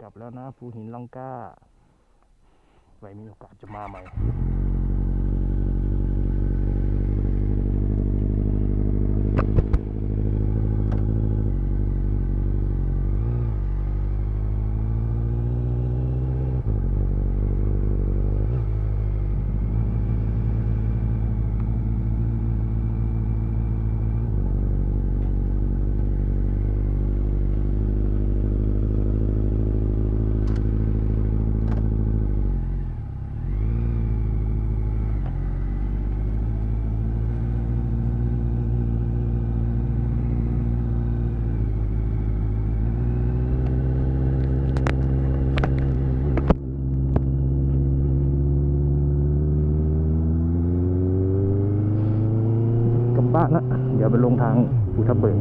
กลับแล้วนะภูหินลังกาไว้มีโอกาสจะมาใหม่ บ้านละเดี๋ยวไปลงทางภูทับเบิก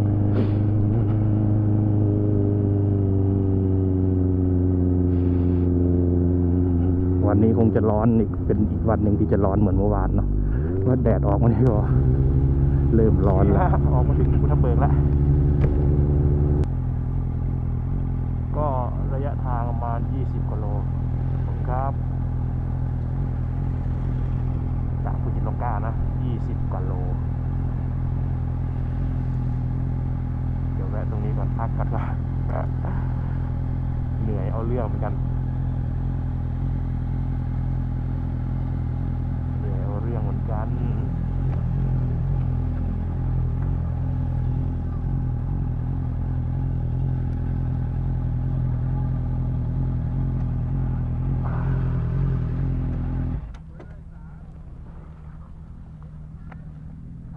วันนี้คงจะร้อนอีกเป็นอีกวันหนึ่งที่จะร้อนเหมือนเมื่อวานเนาะว่าแดดออกมานี่ก็เริ่มร้อนแล้วออกมาถึงภูทับเบิกแล้วก็ระยะทางประมาณ 20กิโลครับจากภูจินลงกานะ 20กว่าโล เดี๋ยวแวะ ตรงนี้ก่อนพักกันว่าเหนื่อยเอาเรื่องเหมือนกันเหนื่อยเอาเรื่องเหมือนกัน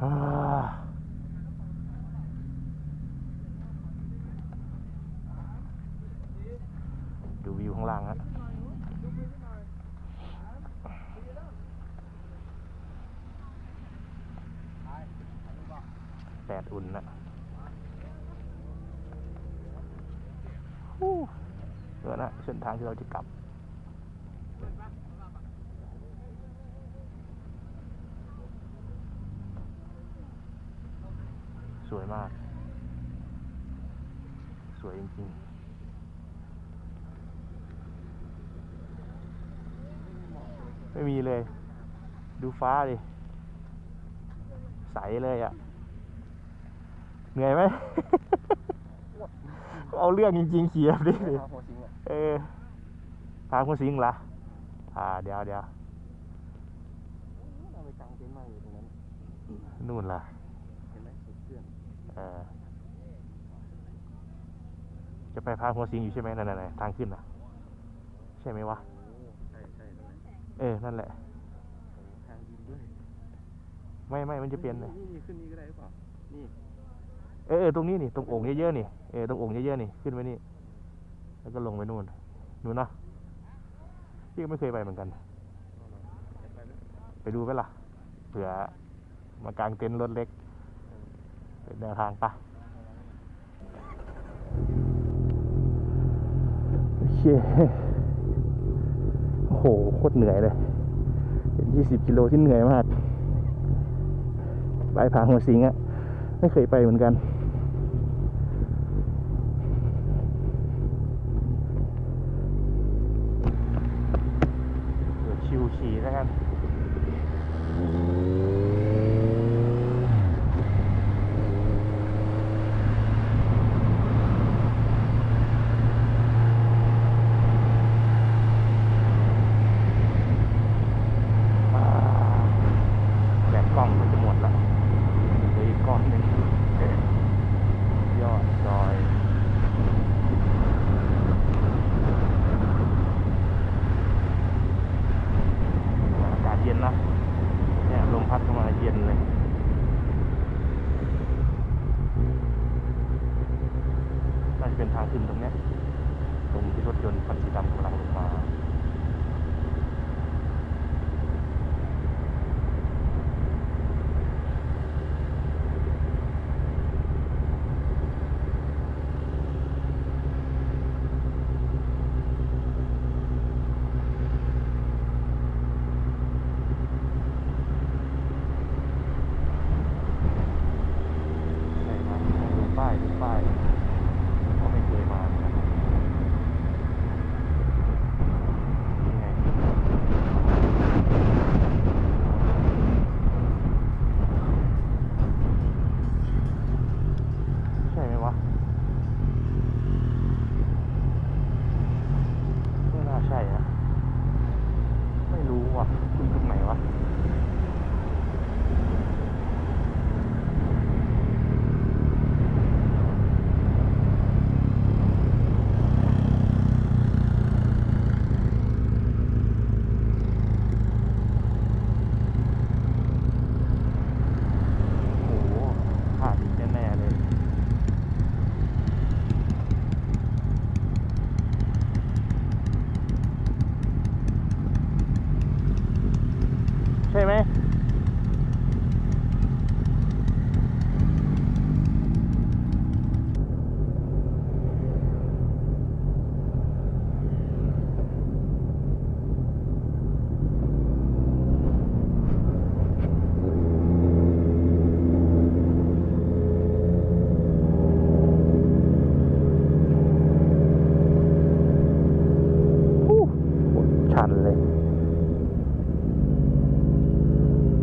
อ่าดูวิวข้างล่างฮะ แดดอุ่นนะเออนะเส้นทางที่เราจะกลับสวยมาก สวยจริงๆไม่มีเลย ดูฟ้าดิ ใสเลยอะ่ะ เหนื่อยไหม เอาเรื่องจริงๆเขียบดิทางหัวสิงอะเออทางคุณสิงห์เหรออ่าเดี๋ยวเดี๋ยวเราไปกางเต็นท์มาอยู่ตรงนั้นนู่นล่ะเห็นไหมสุดเพื่อนเออจะไปพาหัวสิงอยู่ใช่ไหมนั่นน่ะทางขึ้นน่ะ ใช่ไหมวะ โอ้ใช่ใช่ตรงนั้นเออ นั่นแหละโอ้ทางดินด้วยไม่ไม่มันจะเปลี่ยนเลยนี่นี่ขึ้นนี่ก็ได้หรือเปล่านี่ เออเออตรงนี้นี่ตรงโอ่งเยอะๆนี่เออตรงโอ่งเยอะๆนี่ขึ้นไปนี่ แล้วก็ลงไปนู่นนู่นเนาะพี่ก็ไม่เคยไปเหมือนกัน ไปดูไหมล่ะเผื่อมากางเต็นท์รถเล็กเป็นแนวทางปะโอเคโอ้โหโคตรเหนื่อยเลย เป็นยี่สิบกิโลที่เหนื่อยมาก ไปผาหัวสิงอะ ไม่เคยไปเหมือนกัน ชิวขี่แล้วกัน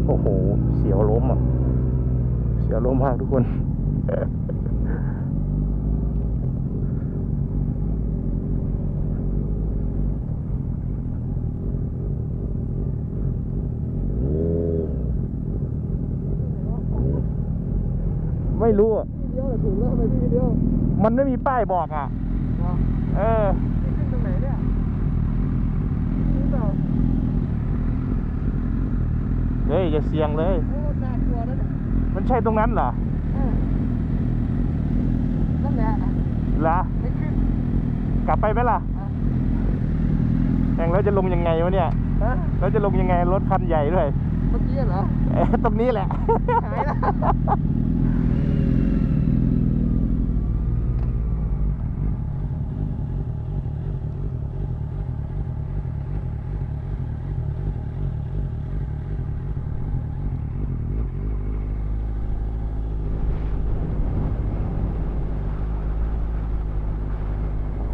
โอ้โห เสียวล้มอะ เสียวล้มมากทุกคน ไม่รู้อะ มันไม่มีป้ายบอกอะ เออ เฮ้ยอย่าเสี่ยงเลย โอ้น่ากลัวนะเนี่ยมันใช่ตรงนั้นเหรอเออนั่นแหละเหรอไม่ขึ้นกลับไปไหมล่ะอะแข่งแล้วจะลงยังไงวะเนี่ยฮะแล้วจะลงยังไงรถคันใหญ่ด้วย เมื่อกี้เหรอ เอ๊ะตรงนี้แหละ หายแล้ว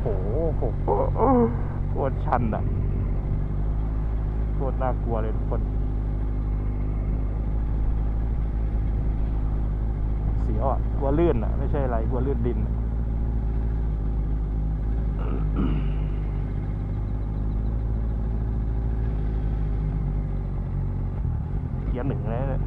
โอ้โหโคตรชันอะโค ตรน่ากลัวเลยทุกคน เสียวอะ กลัวลื่นอะ ไม่ใช่อะไร กลัวลื่นดิน เกียร์หนึ่งเลย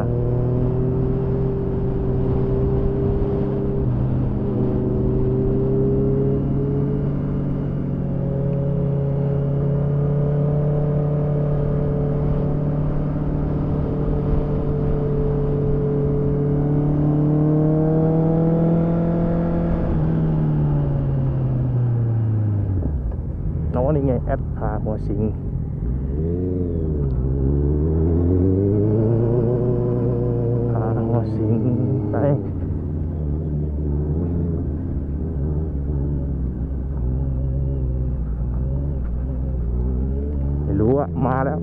ลื่นยนะน้องนี่ไงแอดพาหัวสิง ไปไม่รู้อะมาแล้ว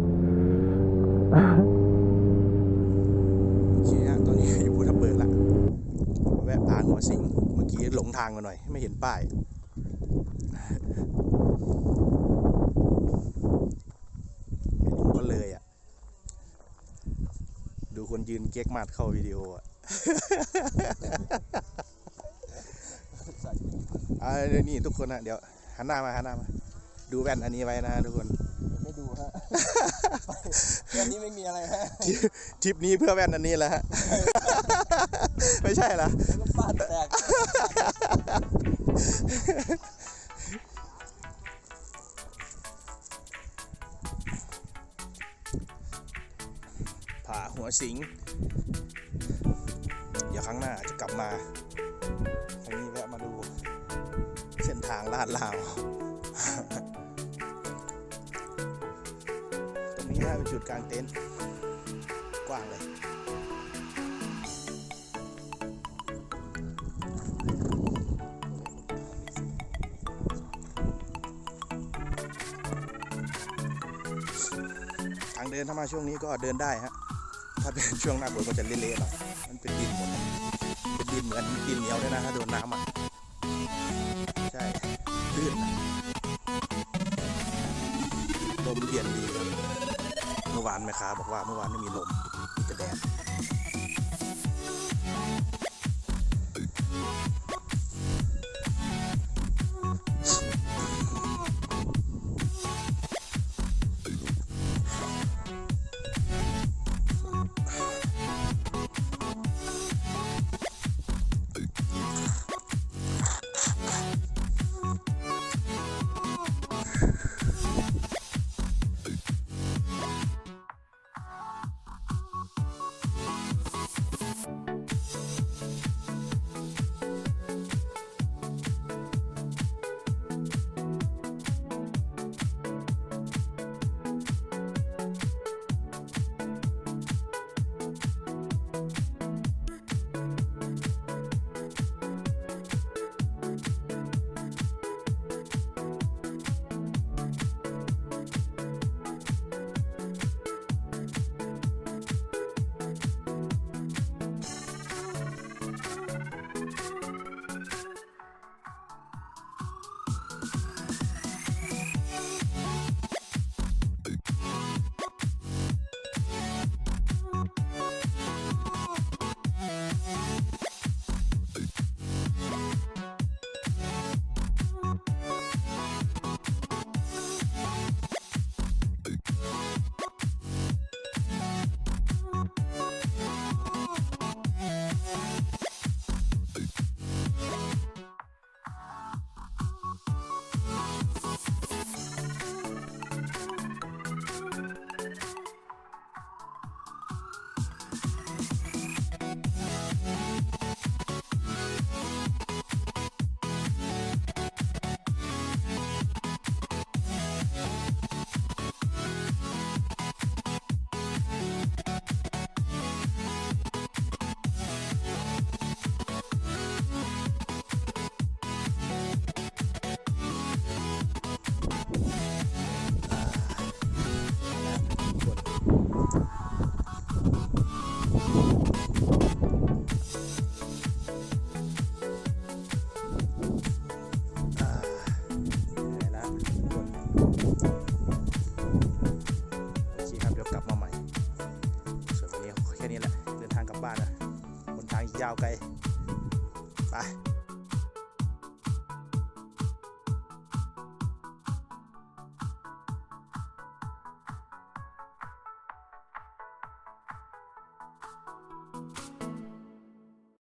โอเคฮะตอนนี้อยู่ภูทับเบิกละมาแวะพาหัวสิงเมื่อกี้หลงทางมาหน่อย ไม่เห็นป้ายไม่หลงก็เลยอะดูคนยืนเก๊กมาดเข้าวิดีโออะ อ่าเดี๋ยวนี่ทุกคนนะเดี๋ยวหันหน้ามาหันหน้ามา ดูแว่นอันนี้ไว้นะทุกคนไม่ดูฮะเรื่องนี้ไม่มีอะไรฮะทริปทริปนี้เพื่อแว่นอันนี้แหละฮะไม่ใช่เหรอแล้วก็ฟาดแตกผาหัวสิงเดี๋ยว ครั้งหน้าจะกลับมาครั้งนี้แวะมาดูเส้นทางลาดลาว ตรงนี้นะเป็นจุดกลางเต็นท์กว้างเลยทางเดินถ้ามาช่วงนี้ก็เดินได้ฮะ ถ้าเป็นช่วงหน้าฝนก็จะเละๆหน่อยมันเป็นดินหมด เหมือนดินเหนียวเลยนะถ้าโดนน้ำอะใช่ลื่นลมเย็นดีครับเมื่อวานแม่ค้าบอกว่าเมื่อวานไม่มีลมมีแต่แดด